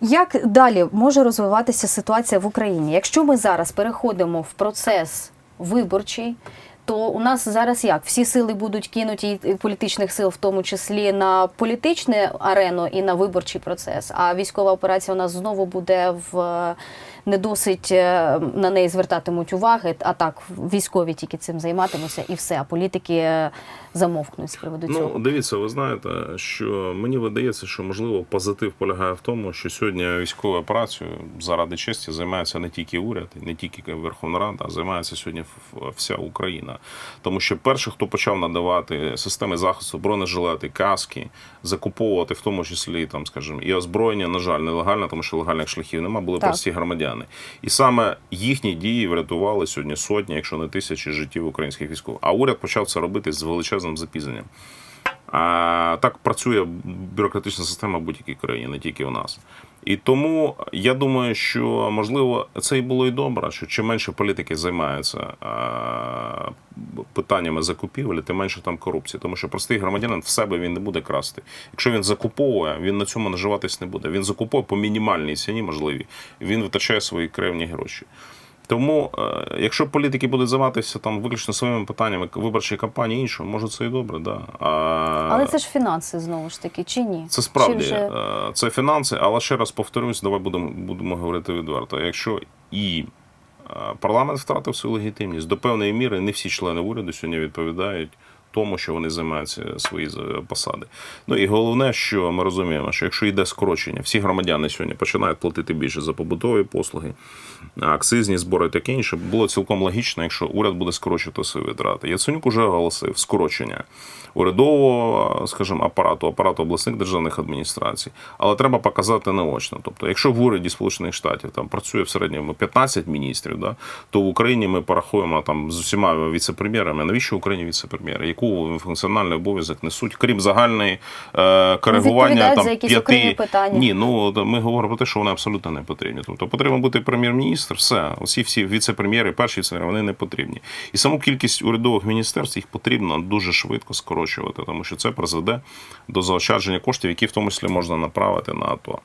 Як далі може розвиватися ситуація в Україні? Якщо ми зараз переходимо в процес виборчий, то у нас зараз як всі сили будуть кинуті і політичних сил, в тому числі на політичну арену і на виборчий процес. А військова операція у нас знову буде в не досить е, на неї звертатимуть уваги. А так військові тільки цим займатимуться, і все. А політики е, замовкнуть з приводу цього. Ну, дивіться, ви знаєте, що мені видається, що можливо позитив полягає в тому, що сьогодні військовою операцією заради честі займається не тільки уряд, не тільки Верховна Рада, а займається сьогодні вся Україна. Тому що перший, хто почав надавати системи захисту, бронежилети, каски, закуповувати в тому числі там, скажімо, і озброєння, на жаль, нелегально, тому що легальних шляхів нема, були Так. прості громадяни. І саме їхні дії врятували сьогодні сотні, якщо не тисячі життів українських військових. А уряд почав це робити з величезним запізненням. А, так працює бюрократична система в будь-якій країні, не тільки у нас. І тому я думаю, що можливо це і було і добре, що чим менше політики займаються а, питаннями закупівлі, тим менше там корупції. Тому що простий громадянин в себе він не буде красти. Якщо він закуповує, він на цьому наживатись не буде. Він закуповує по мінімальній ціні можливі. Він витрачає свої кревні гроші. Тому, е, якщо політики будуть займатися там виключно своїми питаннями виборчої кампанії іншого, може це і добре, да. А, Але це ж фінанси знову ж таки, чи ні? це справді вже... е, це фінанси, але ще раз повторюсь, давай будемо будемо говорити відверто. Якщо і е, парламент втратив свою легітимність, до певної міри не всі члени уряду сьогодні відповідають. Тому, що вони займаються свої посади. Ну і головне, що ми розуміємо, що якщо йде скорочення, всі громадяни сьогодні починають платити більше за побутові послуги, акцизні збори таке інше. Було цілком логічно, якщо уряд буде скорочувати свої витрати. Яценюк уже оголосив скорочення урядового, скажімо, апарату, апарату обласних державних адміністрацій. Але треба показати наочно. Тобто, якщо в уряді Сполучених Штатів там працює в середньому 15 міністрів, да, то в Україні ми порахуємо там з усіма віце-прем'єрами. Навіщо Україні віце-прем'єри? Яку функціональний обов'язок несуть, крім загальної е, коригування там за якісь окремі п'яти питання. ні, ну ми говоримо про те, що вони абсолютно не потрібні. Тобто потрібен бути прем'єр-міністр, все. Усі всі віце-прем'єри, перші віце вони не потрібні. І саму кількість урядових міністерств їх потрібно дуже швидко скорочувати, тому що це призведе до заощадження коштів, які в тому числі можна направити на АТО.